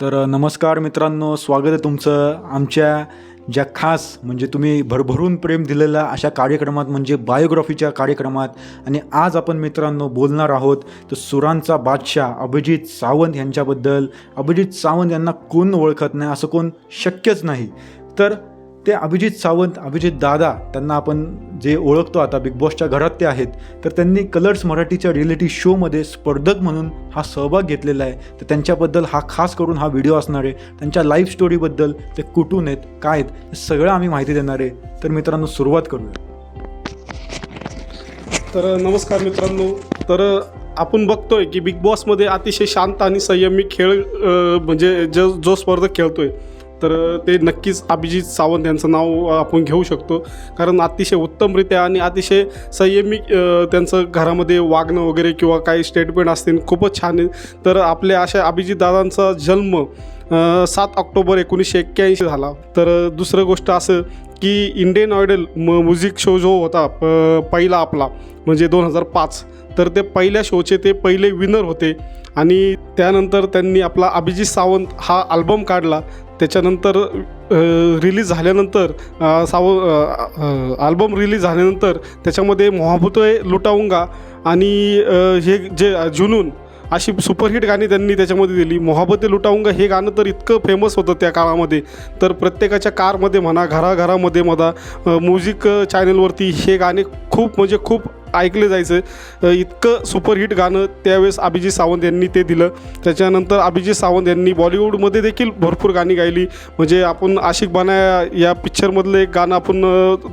तर नमस्कार मित्रांनो स्वागत आहे तुमचं आमच्या ज्या खास म्हणजे तुम्ही भरभरून प्रेम दिलेल्या अशा कार्यक्रमात म्हणजे बायोग्राफीच्या कार्यक्रमात. आणि आज आपण मित्रांनो बोलणार आहोत तर सुरांचा बादशाह अभिजित सावंत यांच्याबद्दल. अभिजित सावंत यांना कोण ओळखत नाही असं कोण शक्यच नाही. तर ते अभिजित सावंत अभिजित दादा त्यांना आपण जे ओळखतो आता बिग बॉसच्या घरात ते आहेत तर त्यांनी कलर्स मराठीच्या रिॲलिटी शोमध्ये स्पर्धक म्हणून हा सहभाग घेतलेला आहे. तर त्यांच्याबद्दल हा खास करून हा व्हिडिओ असणार आहे. त्यांच्या लाईफ स्टोरीबद्दल ते कुठून आहेत काय आहेत हे सगळं आम्ही माहिती देणार आहे. तर मित्रांनो सुरुवात करूया. तर नमस्कार मित्रांनो. तर आपण बघतोय की बिग बॉसमध्ये अतिशय शांत आणि संयमी खेळ म्हणजे जो जो स्पर्धक खेळतोय तर ते नक्कीच अभिजित सावंत यांचं नाव आपण घेऊ शकतो. कारण अतिशय उत्तमरित्या आणि अतिशय संयमी त्यांचं घरामध्ये वागणं वगैरे किंवा काही स्टेटमेंट असतील खूपच छान आहे. तर आपल्या अशा अभिजित दादांचा जन्म सात ऑक्टोबर एकोणीसशे एक्क्याऐंशी झाला. तर दुसरं गोष्ट असं की इंडियन आयडल म म्युझिक शो जो होता प पहिला आपला म्हणजे दोन हजार पाच तर ते पहिल्या शोचे ते पहिले विनर होते. आणि त्यानंतर त्यांनी आपला अभिजित सावंत हा अल्बम काढला. त्याच्यानंतर रिलीज झाल्यानंतर साव आल्बम रिलीज झाल्यानंतर त्याच्यामध्ये मोहब्बतोय लुटाऊंगा आणि हे जे जुनून अशी सुपरहिट गाणी त्यांनी त्याच्यामध्ये दिली. मोहब्बते लुटाऊंगा हे गाणं तर इतकं फेमस होतं त्या काळामध्ये. तर प्रत्येकाच्या कारमध्ये म्हणा घराघरामध्ये म्हणा म्युझिक चॅनलवरती हे गाणे खूप म्हणजे खूप ऐकलं जायचं. इतकं सुपरहिट गाणं त्यावेळेस अभिजित सावंत यांनी ते दिलं. त्याच्यानंतर अभिजित सावंत यांनी बॉलिवूडमध्ये देखील भरपूर गाणी गायली. म्हणजे आपण आशिक बनाया या पिक्चरमधलं एक गाणं आपण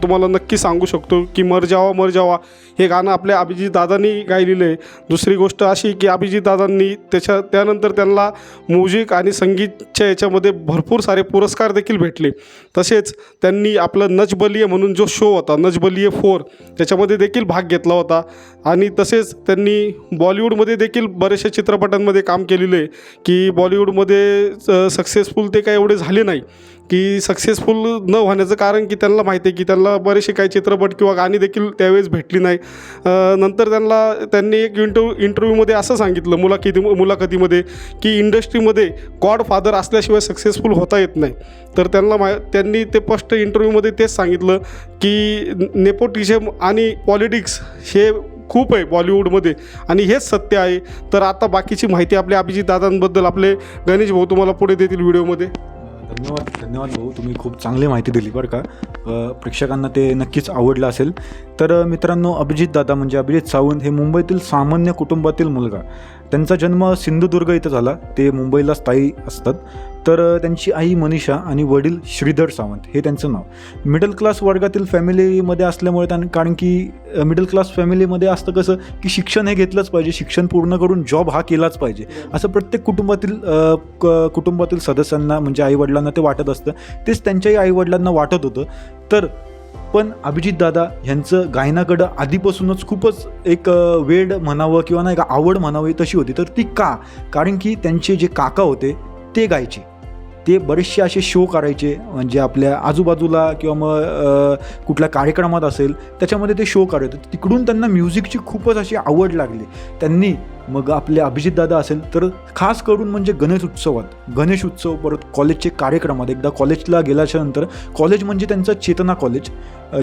तुम्हाला नक्की सांगू शकतो की मर जावा मर जावा. हे गाणं आपल्या अभिजित दादांनी गायलेलं आहे. दुसरी गोष्ट अशी की अभिजित दादांनी त्याच्या त्यानंतर त्यांना म्युझिक आणि संगीतच्या याच्यामध्ये भरपूर सारे पुरस्कार देखील भेटले. तसेच त्यांनी आपलं नच बलिये म्हणून जो शो होता नच बलिये फोर त्याच्यामध्ये देखील भाग घेतला. होता. आणि तसेच त्यांनी बॉलिवूडमध्ये देखील बऱ्याचशा चित्रपटांमध्ये काम केलेले आहे की बॉलिवूडमध्ये सक्सेसफुल ते काय एवढे झाले नाही. की सक्सेसफुल न होण्याचं कारण की त्यांना माहिती आहे की त्यांना बरेचसे काही चित्रपट किंवा गाणी देखील त्यावेळेस भेटली नाही. नंतर त्यांना त्यांनी एक इंटरव्यू इंटरव्ह्यूमध्ये असं सांगितलं मुलाखती मुलाखतीमध्ये की इंडस्ट्रीमध्ये गॉड फादर असल्याशिवाय सक्सेसफुल होता येत नाही. तर त्यांना मा त्यांनी ते फर्स्ट इंटरव्ह्यूमध्ये तेच सांगितलं की नेपोटिझम आणि पॉलिटिक्स हे खूप आहे बॉलिवूडमध्ये आणि हेच सत्य आहे. तर आता बाकीची माहिती आपल्या अभिजित दादांबद्दल आपले गणेश भाऊ तुम्हाला पुढे देतील व्हिडिओमध्ये धन्यवाद धन्यवाद भाऊ. तुम्ही खूप चांगली माहिती दिली बरं का. प्रेक्षकांना ते नक्कीच आवडलं असेल. तर मित्रांनो अभिजित दादा म्हणजे अभिजित सावंत हे मुंबईतील सामान्य कुटुंबातील मुलगा. त्यांचा जन्म सिंधुदुर्ग इथं झाला. ते मुंबईला स्थायी असतात. तर त्यांची आई मनीषा आणि वडील श्रीधर सावंत हे त्यांचं नाव. मिडल क्लास वर्गातील फॅमिलीमध्ये असल्यामुळे त्यां कारण की मिडल क्लास फॅमिलीमध्ये असतं कसं की शिक्षण हे घेतलंच पाहिजे. शिक्षण पूर्ण करून जॉब हा केलाच पाहिजे. असं प्रत्येक कुटुंबातील क- कुटुंबातील सदस्यांना म्हणजे आईवडिलांना ते वाटत असतं. तेच त्यांच्याही आईवडिलांना वाटत होतं. तर पण अभिजितदादा ह्यांचं गायनाकडं आधीपासूनच खूपच एक वेड म्हणावं किंवा नाही का आवड म्हणावी तशी होती. तर ती का? कारण की त्यांचे जे काका होते ते गायचे. ते बरेचसे असे शो करायचे म्हणजे आपल्या आजूबाजूला किंवा मग कुठल्या कार्यक्रमात असेल त्याच्यामध्ये ते शो करायचे तिकडून त्यांना म्युझिकची खूपच अशी आवड लागली. त्यांनी मग आपले अभिजितदादा असेल तर खास करून म्हणजे गणेश उत्सवात गणेश उत्सव परत कॉलेजचे कार्यक्रमात एकदा कॉलेजला गेल्याच्यानंतर कॉलेज म्हणजे त्यांचं चेतना कॉलेज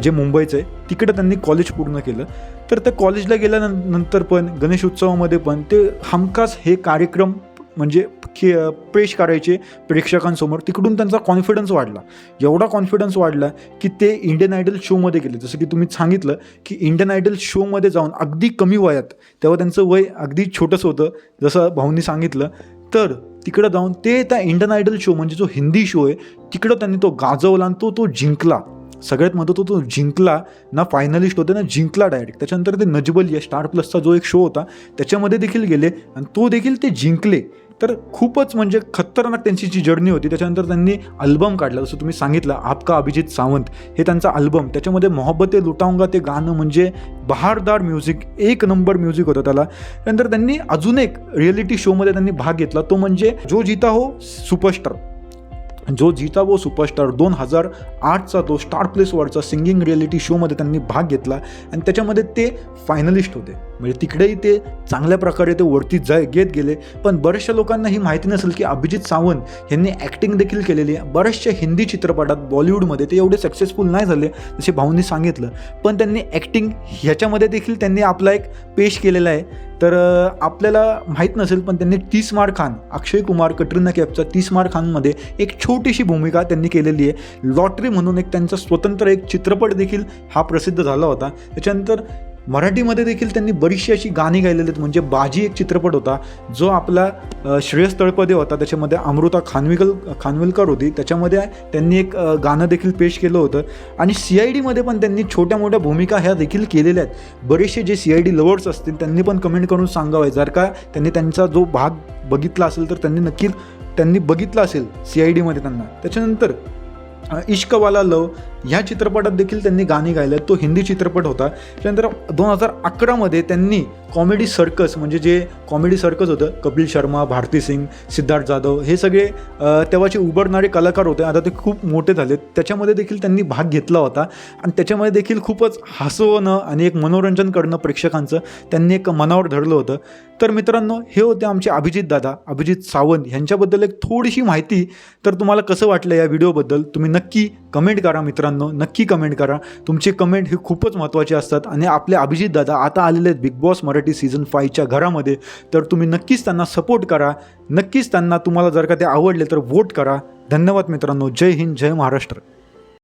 जे मुंबईचं आहे तिकडे त्यांनी कॉलेज पूर्ण केलं. तर त्या कॉलेजला गेल्यानंतर पण गणेश उत्सवामध्ये पण ते हमखास हे कार्यक्रम म्हणजे खे पेश करायचे प्रेक्षकांसमोर. तिकडून त्यांचा कॉन्फिडन्स वाढला. एवढा कॉन्फिडन्स वाढला की ते इंडियन आयडल शोमध्ये गेले. जसं की तुम्ही सांगितलं की इंडियन आयडल शोमध्ये जाऊन अगदी कमी वयात तेव्हा त्यांचं वय अगदी छोटंसं होतं जसं भाऊंनी सांगितलं. तर तिकडं जाऊन ते त्या इंडियन आयडल शो म्हणजे जो हिंदी शो आहे तिकडं त्यांनी तो गाजवला आणि तो तो जिंकला. सगळ्यात महत्त्व तो जिंकला ना फायनलिस्ट होते ना जिंकला डायरेक्ट त्याच्यानंतर ते नजबल या स्टार प्लसचा जो एक शो होता त्याच्यामध्ये देखील गेले आणि तो देखील ते जिंकले. तर खूपच म्हणजे खतरनाक त्यांची जी जर्नी होती त्याच्यानंतर त्यांनी अल्बम काढला. जसं तुम्ही सांगितलं आपका अभिजित सावंत हे त्यांचा अल्बम त्याच्यामध्ये मोहब्बते लुटाऊंगा ते गाणं म्हणजे बहारदार म्युझिक एक नंबर म्युझिक होतं त्याला. त्यानंतर त्यांनी अजून एक रिअलिटी शोमध्ये त्यांनी भाग घेतला. तो म्हणजे जो जीता हो सुपरस्टार जो जीता वो सुपरस्टार दोन हजार आठचा तो स्टार प्लेसवरचा सिंगिंग रिॲलिटी शोमध्ये त्यांनी भाग घेतला. आणि त्याच्यामध्ये ते फायनलिस्ट होते. म्हणजे तिकडेही ते चांगल्या प्रकारे ते वरती जाय घेत गेले. पण बऱ्याचशा लोकांना ही माहिती नसेल की अभिजित सावंत यांनी ॲक्टिंग देखील केलेली आहे. बऱ्याचशा हिंदी चित्रपटात बॉलिवूडमध्ये ते एवढे सक्सेसफुल नाही झाले जसे भाऊंनी सांगितलं. पण त्यांनी ॲक्टिंग ह्याच्यामध्ये देखील त्यांनी आपला एक पेश केलेला आहे. तर आपल्याला माहीत नसेल पण त्यांनी तीस मार खान अक्षय कुमार कटरीना कॅपचा तीस मार खानमध्ये एक छोटीशी भूमिका त्यांनी केलेली आहे. लॉटरी म्हणून एक त्यांचा स्वतंत्र एक चित्रपट देखील हा प्रसिद्ध झाला होता. त्याच्यानंतर मराठीमध्ये देखील त्यांनी बरीचशी अशी गाणी गायलेली आहेत. म्हणजे बाजी एक चित्रपट होता जो आपला श्रेयस तळपदे होता. त्याच्यामध्ये अमृता खानविकल खानविलकर होती. त्याच्यामध्ये त्यांनी एक गाणं देखील पेश केलं होतं. आणि सी आय डीमध्ये पण त्यांनी छोट्या मोठ्या भूमिका ह्या देखील केलेल्या आहेत. बरेचसे जे सी आय डी लवर्स असतील त्यांनी पण कमेंट करून सांगावं जर का त्यांनी त्यांचा जो भाग बघितला असेल तर त्यांनी नक्की त्यांनी बघितला असेल सी आय डीमध्ये त्यांना. त्याच्यानंतर इश्कवाला लव ह्या चित्रपटात देखील त्यांनी गाणी गायले तो हिंदी चित्रपट होता. त्यानंतर दोन हजार अकरामध्ये त्यांनी कॉमेडी सर्कस म्हणजे जे कॉमेडी सर्कस होतं कपिल शर्मा भारती सिंग सिद्धार्थ जाधव हे सगळे तेव्हाचे उभरणारे कलाकार होते. आता ते खूप मोठे झाले त्याच्यामध्ये देखील त्यांनी भाग घेतला होता. आणि त्याच्यामध्ये देखील खूपच हसवणं आणि एक मनोरंजन करणं प्रेक्षकांचं त्यांनी एक मनावर धरलं होतं. तर मित्रांनो हे होते आमचे अभिजित दादा अभिजित सावंत. यांच्याबद्दल एक थोडीशी माहिती. तर तुम्हाला कसं वाटलं या व्हिडिओबद्दल? तुम्ही नक्की कमेंट करा मित्रांनो नक्की कमेंट करा. तुमचे कमेंट हे खूपच महत्त्वाचे असतात. आणि आपले अभिजित दादा आता आलेले आहेत बिग बॉस मराठी सीझन फाईव्हच्या घरामध्ये. तर तुम्ही नक्कीच त्यांना सपोर्ट करा. नक्कीच त्यांना तुम्हाला जर का ते आवडले तर वोट करा. धन्यवाद मित्रांनो. जय हिंद जय महाराष्ट्र.